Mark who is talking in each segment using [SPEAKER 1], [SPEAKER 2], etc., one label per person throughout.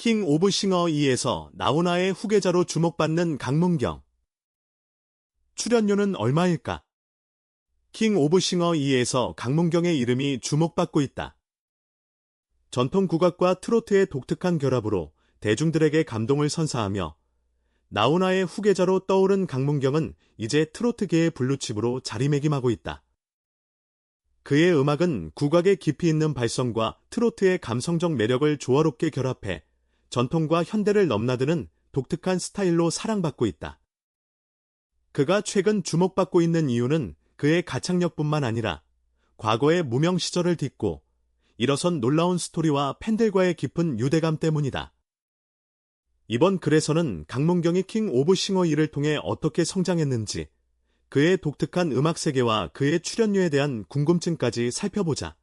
[SPEAKER 1] 킹 오브 싱어 2에서 나훈아의 후계자로 주목받는 강문경. 출연료는 얼마일까? 킹 오브 싱어 2에서 강문경의 이름이 주목받고 있다. 전통 국악과 트로트의 독특한 결합으로 대중들에게 감동을 선사하며 나훈아의 후계자로 떠오른 강문경은 이제 트로트계의 블루칩으로 자리매김하고 있다. 그의 음악은 국악의 깊이 있는 발성과 트로트의 감성적 매력을 조화롭게 결합해 전통과 현대를 넘나드는 독특한 스타일로 사랑받고 있다. 그가 최근 주목받고 있는 이유는 그의 가창력뿐만 아니라 과거의 무명 시절을 딛고 일어선 놀라운 스토리와 팬들과의 깊은 유대감 때문이다. 이번 글에서는 강문경이 킹 오브 싱어 2를 통해 어떻게 성장했는지, 그의 독특한 음악 세계와 그의 출연료에 대한 궁금증까지 살펴보자.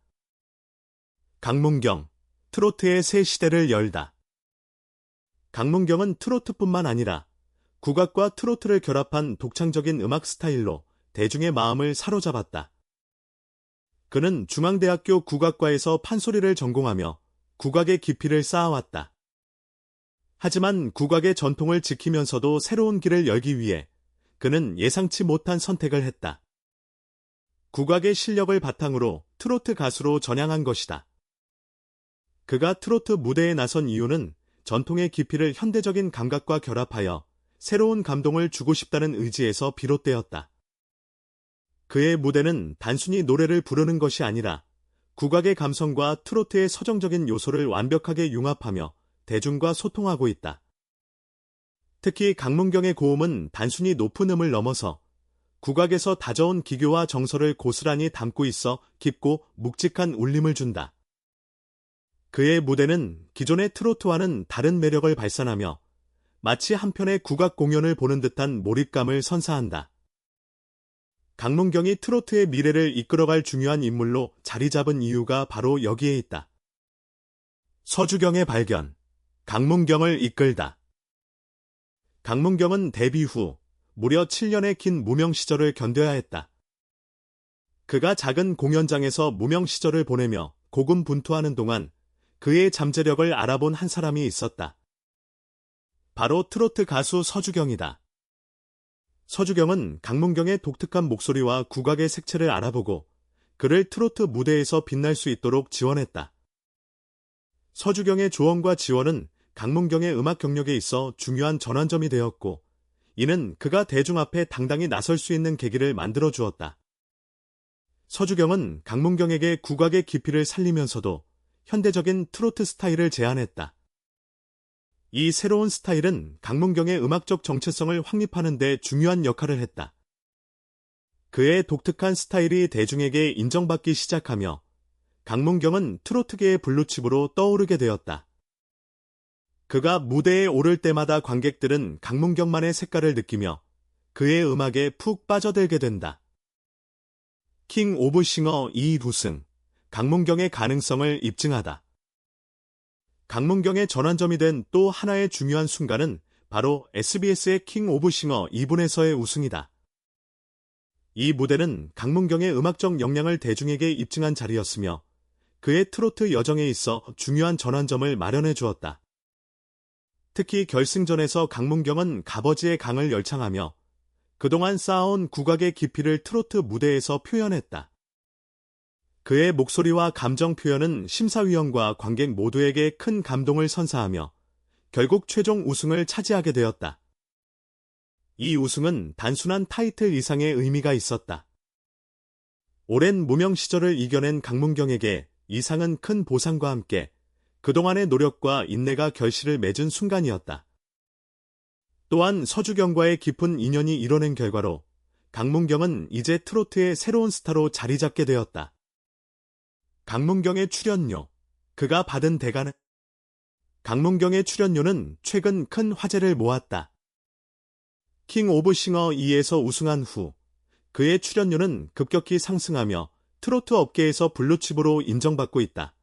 [SPEAKER 1] 강문경, 트로트의 새 시대를 열다. 강문경은 트로트뿐만 아니라 국악과 트로트를 결합한 독창적인 음악 스타일로 대중의 마음을 사로잡았다. 그는 중앙대학교 국악과에서 판소리를 전공하며 국악의 깊이를 쌓아왔다. 하지만 국악의 전통을 지키면서도 새로운 길을 열기 위해 그는 예상치 못한 선택을 했다. 국악의 실력을 바탕으로 트로트 가수로 전향한 것이다. 그가 트로트 무대에 나선 이유는 전통의 깊이를 현대적인 감각과 결합하여 새로운 감동을 주고 싶다는 의지에서 비롯되었다. 그의 무대는 단순히 노래를 부르는 것이 아니라 국악의 감성과 트로트의 서정적인 요소를 완벽하게 융합하며 대중과 소통하고 있다. 특히 강문경의 고음은 단순히 높은 음을 넘어서 국악에서 다져온 기교와 정서를 고스란히 담고 있어 깊고 묵직한 울림을 준다. 그의 무대는 기존의 트로트와는 다른 매력을 발산하며 마치 한편의 국악 공연을 보는 듯한 몰입감을 선사한다. 강문경이 트로트의 미래를 이끌어갈 중요한 인물로 자리 잡은 이유가 바로 여기에 있다. 서주경의 발견, 강문경을 이끌다. 강문경은 데뷔 후 무려 7년의 긴 무명 시절을 견뎌야 했다. 그가 작은 공연장에서 무명 시절을 보내며 고군분투하는 동안 그의 잠재력을 알아본 한 사람이 있었다. 바로 트로트 가수 서주경이다. 서주경은 강문경의 독특한 목소리와 국악의 색채를 알아보고 그를 트로트 무대에서 빛날 수 있도록 지원했다. 서주경의 조언과 지원은 강문경의 음악 경력에 있어 중요한 전환점이 되었고, 이는 그가 대중 앞에 당당히 나설 수 있는 계기를 만들어 주었다. 서주경은 강문경에게 국악의 깊이를 살리면서도 현대적인 트로트 스타일을 제안했다. 이 새로운 스타일은 강문경의 음악적 정체성을 확립하는 데 중요한 역할을 했다. 그의 독특한 스타일이 대중에게 인정받기 시작하며 강문경은 트로트계의 블루칩으로 떠오르게 되었다. 그가 무대에 오를 때마다 관객들은 강문경만의 색깔을 느끼며 그의 음악에 푹 빠져들게 된다. 킹 오브 싱어 이루승, 강문경의 가능성을 입증하다. 강문경의 전환점이 된 또 하나의 중요한 순간은 바로 SBS의 킹 오브 싱어 2분에서의 우승이다. 이 무대는 강문경의 음악적 역량을 대중에게 입증한 자리였으며 그의 트로트 여정에 있어 중요한 전환점을 마련해 주었다. 특히 결승전에서 강문경은 가버지의 강을 열창하며 그동안 쌓아온 국악의 깊이를 트로트 무대에서 표현했다. 그의 목소리와 감정 표현은 심사위원과 관객 모두에게 큰 감동을 선사하며 결국 최종 우승을 차지하게 되었다. 이 우승은 단순한 타이틀 이상의 의미가 있었다. 오랜 무명 시절을 이겨낸 강문경에게 이상은 큰 보상과 함께 그동안의 노력과 인내가 결실을 맺은 순간이었다. 또한 서주경과의 깊은 인연이 이뤄낸 결과로 강문경은 이제 트로트의 새로운 스타로 자리 잡게 되었다. 강문경의 출연료, 그가 받은 대가는 강문경의 출연료는 최근 큰 화제를 모았다. 킹 오브 싱어 2에서 우승한 후 그의 출연료는 급격히 상승하며 트로트 업계에서 블루칩으로 인정받고 있다.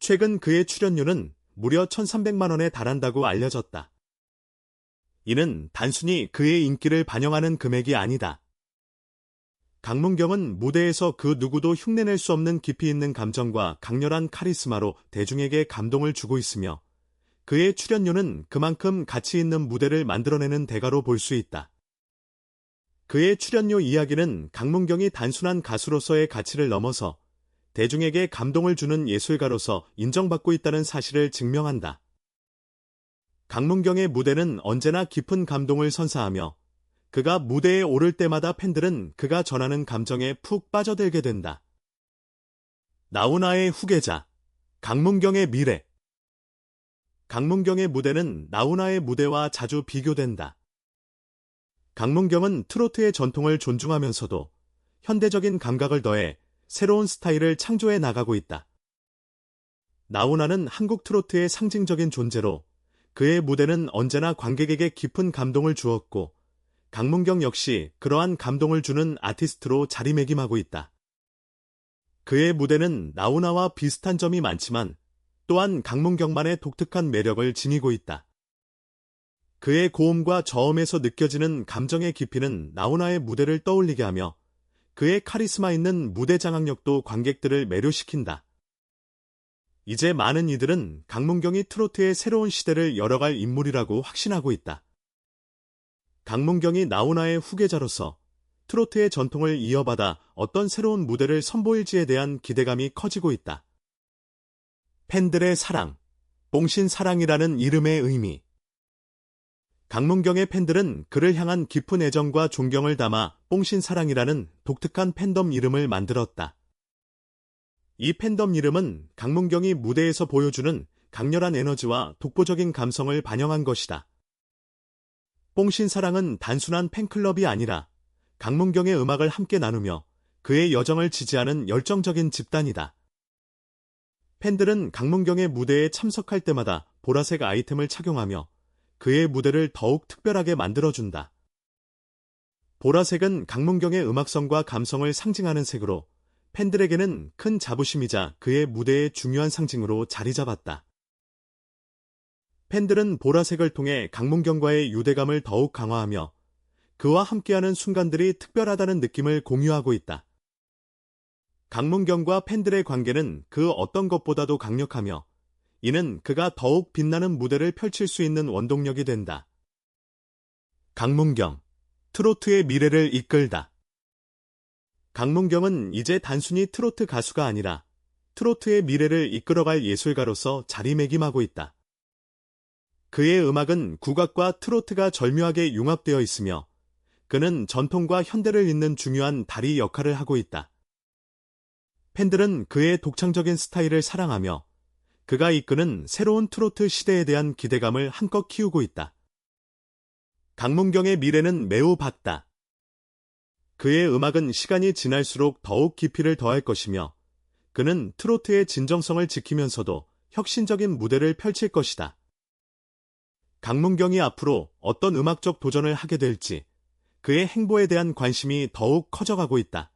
[SPEAKER 1] 최근 그의 출연료는 무려 1,300만 원에 달한다고 알려졌다. 이는 단순히 그의 인기를 반영하는 금액이 아니다. 강문경은 무대에서 그 누구도 흉내낼 수 없는 깊이 있는 감정과 강렬한 카리스마로 대중에게 감동을 주고 있으며 그의 출연료는 그만큼 가치 있는 무대를 만들어내는 대가로 볼 수 있다. 그의 출연료 이야기는 강문경이 단순한 가수로서의 가치를 넘어서 대중에게 감동을 주는 예술가로서 인정받고 있다는 사실을 증명한다. 강문경의 무대는 언제나 깊은 감동을 선사하며 그가 무대에 오를 때마다 팬들은 그가 전하는 감정에 푹 빠져들게 된다. 나훈아의 후계자, 강문경의 미래. 강문경의 무대는 나훈아의 무대와 자주 비교된다. 강문경은 트로트의 전통을 존중하면서도 현대적인 감각을 더해 새로운 스타일을 창조해 나가고 있다. 나훈아는 한국 트로트의 상징적인 존재로 그의 무대는 언제나 관객에게 깊은 감동을 주었고 강문경 역시 그러한 감동을 주는 아티스트로 자리매김하고 있다. 그의 무대는 나훈아와 비슷한 점이 많지만 또한 강문경만의 독특한 매력을 지니고 있다. 그의 고음과 저음에서 느껴지는 감정의 깊이는 나훈아의 무대를 떠올리게 하며 그의 카리스마 있는 무대 장악력도 관객들을 매료시킨다. 이제 많은 이들은 강문경이 트로트의 새로운 시대를 열어갈 인물이라고 확신하고 있다. 강문경이 나훈아의 후계자로서 트로트의 전통을 이어받아 어떤 새로운 무대를 선보일지에 대한 기대감이 커지고 있다. 팬들의 사랑, 봉신 사랑이라는 이름의 의미. 강문경의 팬들은 그를 향한 깊은 애정과 존경을 담아 뽕신 사랑이라는 독특한 팬덤 이름을 만들었다. 이 팬덤 이름은 강문경이 무대에서 보여주는 강렬한 에너지와 독보적인 감성을 반영한 것이다. 뽕신 사랑은 단순한 팬클럽이 아니라 강문경의 음악을 함께 나누며 그의 여정을 지지하는 열정적인 집단이다. 팬들은 강문경의 무대에 참석할 때마다 보라색 아이템을 착용하며 그의 무대를 더욱 특별하게 만들어준다. 보라색은 강문경의 음악성과 감성을 상징하는 색으로 팬들에게는 큰 자부심이자 그의 무대의 중요한 상징으로 자리 잡았다. 팬들은 보라색을 통해 강문경과의 유대감을 더욱 강화하며 그와 함께하는 순간들이 특별하다는 느낌을 공유하고 있다. 강문경과 팬들의 관계는 그 어떤 것보다도 강력하며 이는 그가 더욱 빛나는 무대를 펼칠 수 있는 원동력이 된다. 강문경, 트로트의 미래를 이끌다. 강문경은 이제 단순히 트로트 가수가 아니라 트로트의 미래를 이끌어갈 예술가로서 자리매김하고 있다. 그의 음악은 국악과 트로트가 절묘하게 융합되어 있으며 그는 전통과 현대를 잇는 중요한 다리 역할을 하고 있다. 팬들은 그의 독창적인 스타일을 사랑하며 그가 이끄는 새로운 트로트 시대에 대한 기대감을 한껏 키우고 있다. 강문경의 미래는 매우 밝다. 그의 음악은 시간이 지날수록 더욱 깊이를 더할 것이며 그는 트로트의 진정성을 지키면서도 혁신적인 무대를 펼칠 것이다. 강문경이 앞으로 어떤 음악적 도전을 하게 될지 그의 행보에 대한 관심이 더욱 커져가고 있다.